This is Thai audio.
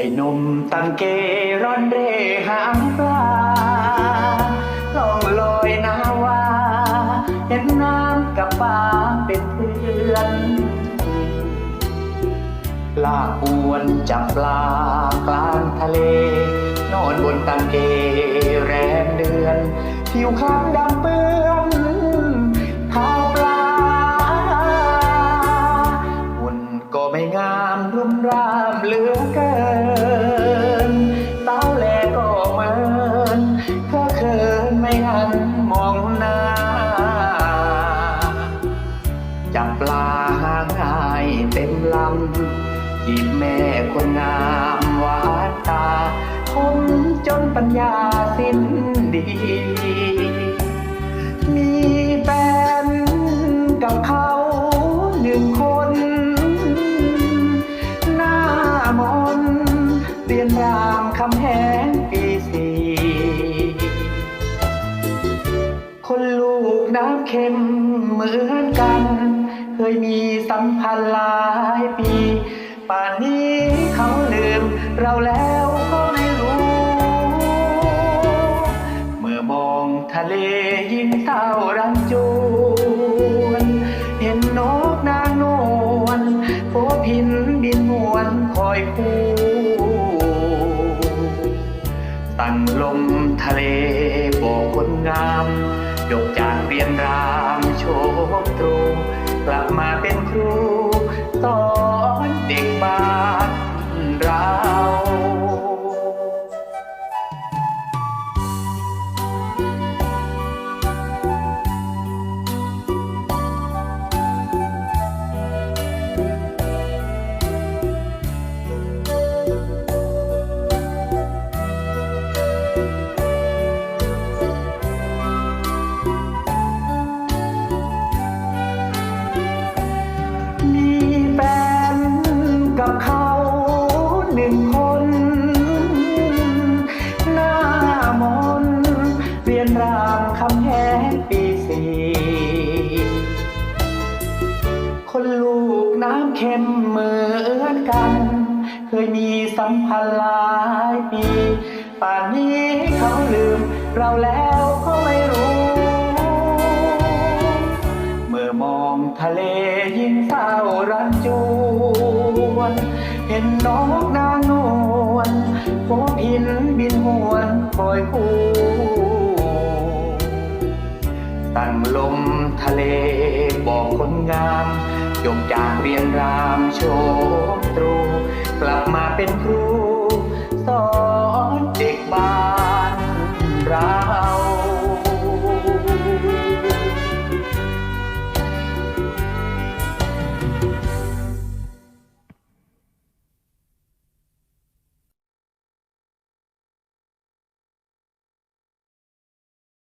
ไอนมตังเกร่อนเร่หางปลาล่องลอยนาวา เห็นน้ำกับฟ้าเป็นเพื่อน ลากอวนจับปลากลางทะเล นอนบนตังเกแรมเดือน ผิวขาวดำเปื้อนเท้าปลาหุ่นก็ไม่งามรุ่มรามเหลือเกิน มองหน้า จับปลาหาง่ายเต็มลำจีบแม่คนงามวาตาผมจนปัญญาสิ้นดี มีแฟนกับเขาหนึ่งคนหน้ามนต์เรียนรามคำแหง น้ำเค็มเหมือนกัน เคยมีสัมพันธ์หลายปี ป่านนี้เขาลืมเราแล้วก็ไม่รู้ เมื่อมองทะเลยิ่งเศร้ารันจวนเห็นนกนางนวลโผพินบินมวนคอยคู่ ลมทะเลบอกคนงามยกจากเรียนรามโชคตรูกลับมาเป็นครู กัน เคยมีสัมพันธ์หลายปี ป่านนี้เขาลืม เราแล้วก็ไม่รู้ เมื่อมองทะเลยิ่งเศร้ารันจวน เห็นนกนางนวลโผพินบินหวนคอยคู่ ลมทะเลบอกคนงาม จบจากเรียนรามโชคตรูกลับมา